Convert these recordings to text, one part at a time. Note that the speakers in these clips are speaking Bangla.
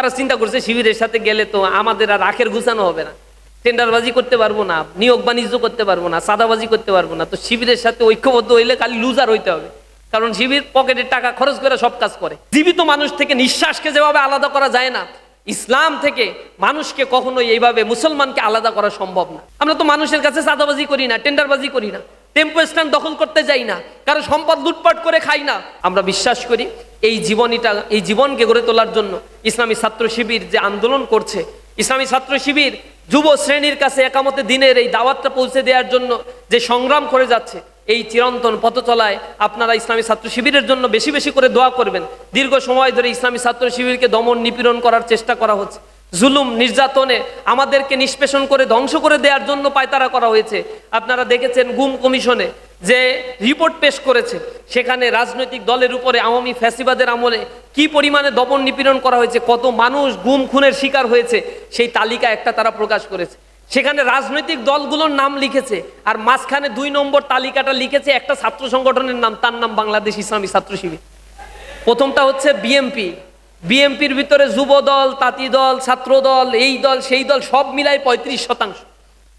তারা চিন্তা করছে, শিবিরের সাথে গেলে তো আমাদের আর আখের গুছানো হবে না। টেন্ডারবাজি করতে পারব না, নিয়োগ বাণিজ্য করতে পারব না সাদাবাজি করতে পারব না। তো শিবিরের সাথে ঐক্যবদ্ধ হইলে খালি লুজার হইতে হবে। কারণ শিবির পকেটের টাকা খরচ করে সব কাজ করে। জীবিত মানুষ থেকে নিঃশ্বাসকে যেভাবে আলাদা করা যায় না, ইসলাম থেকে মানুষকে কখনোই এইভাবে মুসলমানকে আলাদা করা সম্ভব না। আমরা তো মানুষের কাছে সাদাবাজি করি না, টেন্ডারবাজি করি না টেম্পো স্ট্যান্ড দখল করতে যাই না, কারও সম্পদ লুটপাট করে খাই না। আমরা বিশ্বাস করি এই জীবনীটা, এই জীবনকে গড়ে তোলার জন্য ইসলামী ছাত্র শিবির যে আন্দোলন করছে, ইসলামী ছাত্র শিবির যুব শ্রেণির কাছে একামতে দিনের এই দাওয়াতটা পৌঁছে দেওয়ার জন্য যে সংগ্রাম করে যাচ্ছে, এই চিরন্তন পথ চলায় আপনারা ইসলামী ছাত্র শিবিরের জন্য বেশি বেশি করে দোয়া করবেন। দীর্ঘ সময় ধরে ইসলামী ছাত্র শিবিরকে দমন নিপীড়ন করার চেষ্টা করা হচ্ছে। জুলুম নির্যাতনে আমাদেরকে নিষ্পেষণ করে ধ্বংস করে দেওয়ার জন্য পায়তারা করা হয়েছে। আপনারা দেখেছেন গুম কমিশনে যে রিপোর্ট পেশ করেছে, সেখানে রাজনৈতিক দলের উপরে আওয়ামী ফ্যাসিবাদের আমলে কি পরিমাণে দমন নিপীড়ন করা হয়েছে, কত মানুষ গুম খুনের শিকার হয়েছে, সেই তালিকা একটা তারা প্রকাশ করেছে। সেখানে রাজনৈতিক দলগুলোর নাম লিখেছে, আর মাঝখানে দুই নম্বর তালিকাটা লিখেছে একটা ছাত্র সংগঠনের নাম, তার নাম বাংলাদেশ ইসলামী ছাত্র শিবির। প্রথমটা হচ্ছে বিএমপি বিএমপির ভিতরে যুব দল তাঁতি দল ছাত্র দল এই দল, সেই দল সব মিলাই পঁয়ত্রিশ শতাংশ।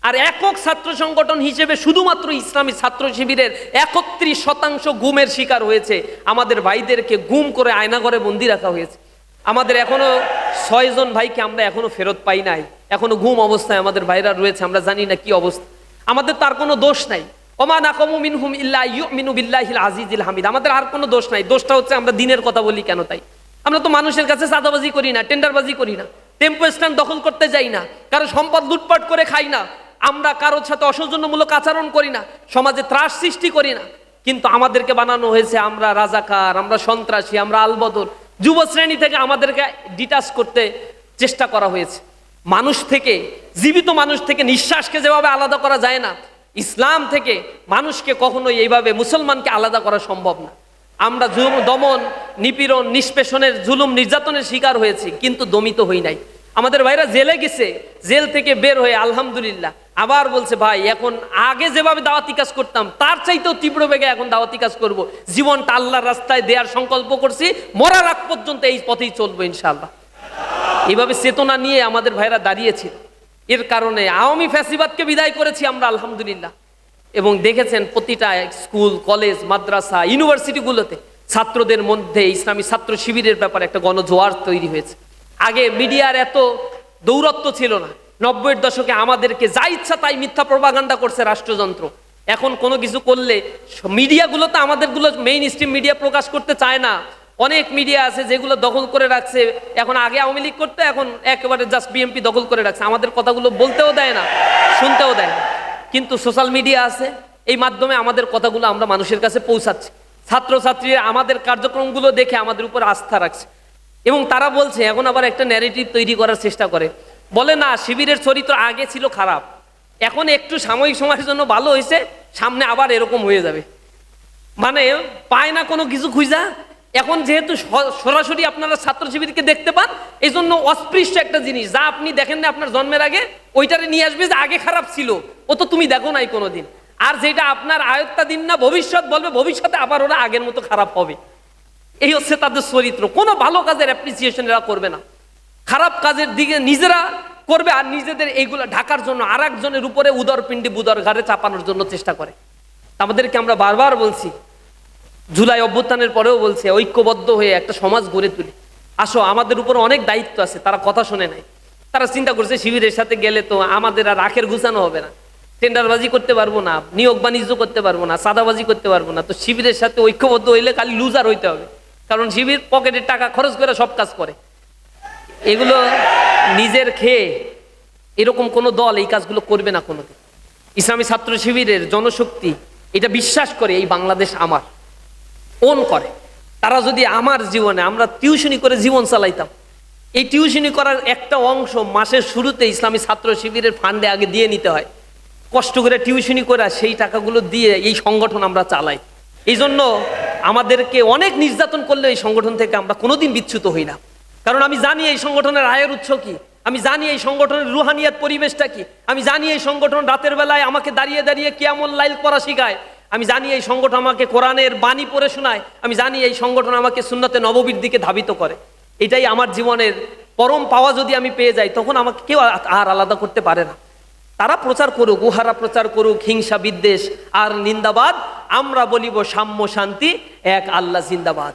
আর একক ছাত্র সংগঠন হিসেবে শুধুমাত্র ইসলামী ছাত্র শিবিরের একত্রিশ শতাংশ গুমের শিকার হয়েছে। আমাদের ভাইদেরকে গুম করে আয়নাঘরে বন্দি রাখা হয়েছে। আমাদের এখনও ছয়জন ভাইকে আমরা এখনও ফেরত পাই নাই। এখনও গুম অবস্থায় আমাদের ভাইরা রয়েছে, আমরা জানি না কি অবস্থা। আমাদের তার কোনো দোষ নাই। ওমান আকমু মিনহুম ইল্লা ইউমিনু বিল্লাহিল আজিজিল হামিদ। আমাদের আর কোনো দোষ নাই। দোষটা হচ্ছে আমরা দিনের কথা বলি কেন তাই? আমরা তো মানুষের কাছে চাঁদাবাজি করি না, টেন্ডারবাজি করি না। টেম্পো স্ট্যান্ড দখল করতে যাই না। কারও সম্পদ লুটপাট করে খাই না। আমরা কারোর সাথে অসৌজন্যমূলক আচরণ করি না, সমাজে ত্রাস সৃষ্টি করি না। কিন্তু আমাদেরকে বানানো হয়েছে, আমরা রাজাকার, আমরা সন্ত্রাসী, আমরা আলবদর। যুব শ্রেণি থেকে আমাদেরকে ডিটাচ করতে চেষ্টা করা হয়েছে। মানুষ থেকে, জীবিত মানুষ থেকে নিঃশ্বাসকে যেভাবে আলাদা করা যায় না, ইসলাম থেকে মানুষকে কখনোই এইভাবে মুসলমানকে আলাদা করা সম্ভব না। আমরা দমন নিপীড়ন, নিষ্পেষণের, জুলুম, নির্যাতনের শিকার হয়েছি, কিন্তু দমিত হই নাই। আমাদের ভাইরা জেলে গেছে, জেল থেকে বের হয়ে আলহামদুলিল্লাহ। আবার বলছে, ভাই, এখন আগে যেভাবে দাওয়াতি কাজ করতাম, তার চাইতেও তীব্র বেগে এখন দাওয়াতি কাজ করব। জীবনটা আল্লাহর রাস্তায় দেওয়ার সংকল্প করছি, মরার আগ পর্যন্ত এই পথেই চলবো ইনশাআল্লাহ। এইভাবে চেতনা নিয়ে আমাদের ভাইরা দাঁড়িয়েছিল এর কারণে আওয়ামী ফ্যাসিবাদকে বিদায় করেছি আমরা, আলহামদুলিল্লাহ। এবং দেখেছেন প্রতিটা স্কুল, কলেজ, মাদ্রাসা, ইউনিভার্সিটিগুলোতে ছাত্রদের মধ্যে ইসলামী ছাত্র শিবিরের ব্যাপারে একটা গণজোয়ার তৈরি হয়েছে। আগে মিডিয়ার এত দৌরত্ব ছিল না। নব্বইয়ের দশকে আমাদেরকে যা ইচ্ছা তাই মিথ্যা প্রভাগান্ডা করছে রাষ্ট্রযন্ত্র। এখন কোনো কিছু করলে মিডিয়াগুলো তো আমাদেরগুলো মেইন স্ট্রিম মিডিয়া প্রকাশ করতে চায় না। অনেক মিডিয়া আছে যেগুলো দখল করে রাখছে। এখন আগে আওয়ামী লীগ করতে, এখন একেবারে জাস্ট বিএমপি দখল করে রাখছে। আমাদের কথাগুলো বলতেও দেয় না, শুনতেও দেয় না। কিন্তু সোশ্যাল মিডিয়া আছে, এই মাধ্যমে আমাদের কথাগুলো আমরা মানুষের কাছে পৌঁছাচ্ছি। ছাত্রছাত্রীরা আমাদের কার্যক্রমগুলো দেখে আমাদের উপর আস্থা রাখছে। এবং তারা বলছে, এখন আবার একটা ন্যারেটিভ তৈরি করার চেষ্টা করে। বলে, না, শিবিরের চরিত্র আগে ছিল খারাপ। এখন একটু সাময়িক সময়ের জন্য ভালো হয়েছে, সামনে আবার এরকম হয়ে যাবে। মানে পায় না কোনো কিছু খুঁজা। এখন যেহেতু সরাসরি আপনারা ছাত্র শিবিরকে দেখতে পান এই জন্য অস্পৃশ্য একটা জিনিস। যা আপনি দেখেন না আপনার জন্মের আগে, ওইটারে নিয়ে আসবে যে আগে খারাপ ছিল। ও তো তুমি দেখো নাই কোনোদিন। আর যেটা আপনার আয়ত্তা দিন না, ভবিষ্যৎ বলবে, ভবিষ্যতে আবার ওরা আগের মতো খারাপ হবে। এই হচ্ছে তাদের চরিত্র। কোনো ভালো কাজের অ্যাপ্রিসিয়েশন এরা করবে না। খারাপ কাজের দিকে নিজেরা করবে আর নিজেদের এইগুলো ঢাকার জন্য আর একজনের উপরে উদরপিণ্ডি বুদর ঘাড়ে চাপানোর জন্য চেষ্টা করে। আমাদেরকে আমরা বারবার বলছি, জুলাই অভ্যুত্থানের পরেও বলছে, ঐক্যবদ্ধ হয়ে একটা সমাজ গড়ে তুলি। আসো, আমাদের উপর অনেক দায়িত্ব আছে, তারা কথা শোনে নাই। তারা চিন্তা করছে, শিবিরের সাথে গেলে তো আমাদের আর আখের গুছানো হবে না। টেন্ডারবাজি করতে পারব না, নিয়োগ বাণিজ্য করতে পারব না, সাদাবাজি করতে পারব না। তো শিবিরের সাথে ঐক্যবদ্ধ হইলে খালি লুজার হইতে হবে। কারণ শিবির পকেটের টাকা খরচ করে সব কাজ করে। এগুলো নিজের খেয়ে এরকম কোনো দল এই কাজগুলো করবে না কোনোদিন। ইসলামী ছাত্র শিবিরের জনশক্তি এটা বিশ্বাস করে এই বাংলাদেশ আমার। ওন করে। তারা যদি আমার জীবনে আমরা টিউশনি করে জীবন চালাইতাম। এই টিউশনি করার একটা অংশ মাসের শুরুতে ইসলামী ছাত্র শিবিরের ফান্ডে আগে দিয়ে নিতে হয়। কষ্ট করে টিউশনি করে সেই টাকাগুলো দিয়ে এই সংগঠন আমরা চালাই। এই জন্য আমাদেরকে অনেক নির্যাতন করলে এই সংগঠন থেকে আমরা কোনোদিন বিচ্যুত হই না। কারণ আমি জানি এই সংগঠনের আয়ের উৎস কি। আমি জানি এই সংগঠনের রুহানিয়াত পরিবেশটা কি। আমি জানি এই সংগঠন রাতের বেলায় আমাকে দাঁড়িয়ে দাঁড়িয়ে কেমন লাইল করা শিখায়। আমি জানি এই সংগঠন আমাকে কোরআনের বাণী পড়ে শোনায়। আমি জানি এই সংগঠন আমাকে সুন্নতে নববীর দিকে ধাবিত করে। এটাই আমার জীবনের পরম পাওয়া যদি আমি পেয়ে যাই, তখন আমাকে কেউ আর- আর আলাদা করতে পারে না। তারা প্রচার করুক গুহারা প্রচার করুক, হিংসা বিদ্বেষ আর নিন্দাবাদ, আমরা বলিব সাম্য শান্তি, এক আল্লাহ জিন্দাবাদ।